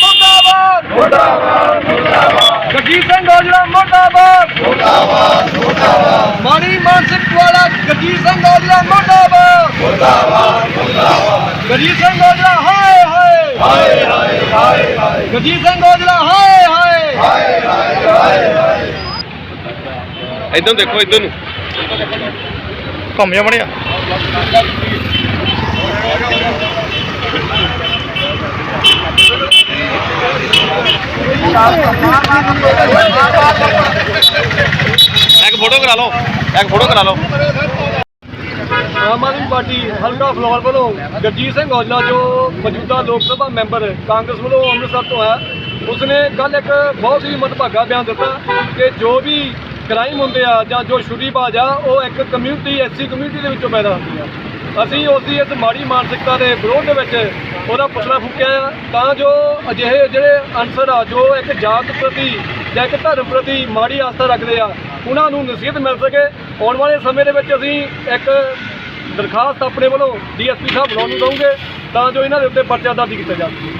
ਮੁਰਦਾਬਾਦ। ਮੁਰਦਾਬਾਦ ਮੁਰਦਾਬਾਦ। ਜਗਜੀਤ ਸਿੰਘ ਔਜਲਾ, ਮੁਰਦਾਬਾਦ। ਮੁਰਦਾਬਾਦ ਮੁਰਦਾਬਾਦ। ਮਾਣੀ ਮਾਨਸਿਕ ਵਾਲਾ ਜਗਜੀਤ ਸਿੰਘ ਔਜਲਾ, ਮੁਰਦਾਬਾਦ। ਮੁਰਦਾਬਾਦ ਮੁਰਦਾਬਾਦ। ਜਗਜੀਤ ਸਿੰਘ ਔਜਲਾ, ਹਾਏ ਹਾਏ। ਹਾਏ ਹਾਏ ਹਾਏ ਹਾਏ ਜਗਜੀਤ ਸਿੰਘ ਔਜਲਾ, ਹਾਏ ਹਾਏ। ਇਧਰ ਦੇਖੋ, ਇਧਰ ਨੂੰ। ਘੁੰਮ ਜਾ ਮੜਿਆ। ਇੱਕ ਫੋਟੋ ਕਰਾ ਲਓ, ਇੱਕ ਫੋਟੋ ਕਰਾ ਲਓ। ਆਮ ਆਦਮੀ ਪਾਰਟੀ ਹਲਕਾ ਫਲੋਰ ਵੱਲੋਂ ਜਗਜੀਤ ਸਿੰਘ ਔਜਲਾ ਜੋ ਮੌਜੂਦਾ ਲੋਕ ਸਭਾ ਮੈਂਬਰ ਕਾਂਗਰਸ ਵੱਲੋਂ ਅੰਮ੍ਰਿਤਸਰ ਤੋਂ ਹੈ, ਉਸਨੇ ਕੱਲ ਇੱਕ ਬਹੁਤ ਹੀ ਮਤਭਾਗਾ ਬਿਆਨ ਦਿੱਤਾ ਕਿ ਜੋ ਵੀ ਕ੍ਰਾਈਮ ਹੁੰਦੇ ਆ ਜਾਂ ਜੋ ਛੁਰੀਬਾਜ਼ ਆ, ਉਹ ਇੱਕ ਕਮਿਊਨਿਟੀ ਐਸਸੀ ਕਮਿਊਨਿਟੀ ਦੇ ਵਿੱਚੋਂ ਪੈਦਾ ਹੁੰਦੀ ਆ। ਅਸੀਂ ਉਸ ਦੀ ਇਸ ਮਾੜੀ ਮਾਨਸਿਕਤਾ ਦੇ ਵਿਰੋਧ ਦੇ ਵਿੱਚ ਉਹਦਾ ਪੁਤਲਾ ਫੂਕਿਆ ਆ। ਤਾਂ ਜੋ ਅਜਿਹੇ ਜਿਹੜੇ ਅਨਸਰ ਆ, ਜੋ ਇੱਕ ਜਾਤ ਪ੍ਰਤੀ ਜਾਂ ਇੱਕ ਧਰਮ ਪ੍ਰਤੀ ਮਾੜੀ ਆਸਥਾ ਰੱਖਦੇ ਆ, ਉਹਨਾਂ ਨੂੰ ਨਸੀਹਤ ਮਿਲ ਸਕੇ। ਆਉਣ ਵਾਲੇ ਸਮੇਂ ਦੇ ਵਿੱਚ ਅਸੀਂ ਇੱਕ ਦਰਖਾਸਤ ਆਪਣੇ ਵੱਲੋਂ ਡੀਐਸਪੀ ਸਾਹਿਬ ਬਣਾਉਣ ਨੂੰ ਦਵਾਂਗੇ ਤਾਂ ਜੋ ਇਹਨਾਂ ਦੇ ਉੱਤੇ ਪਰਚਾ ਦਰਜ ਕੀਤਾ ਜਾਵੇ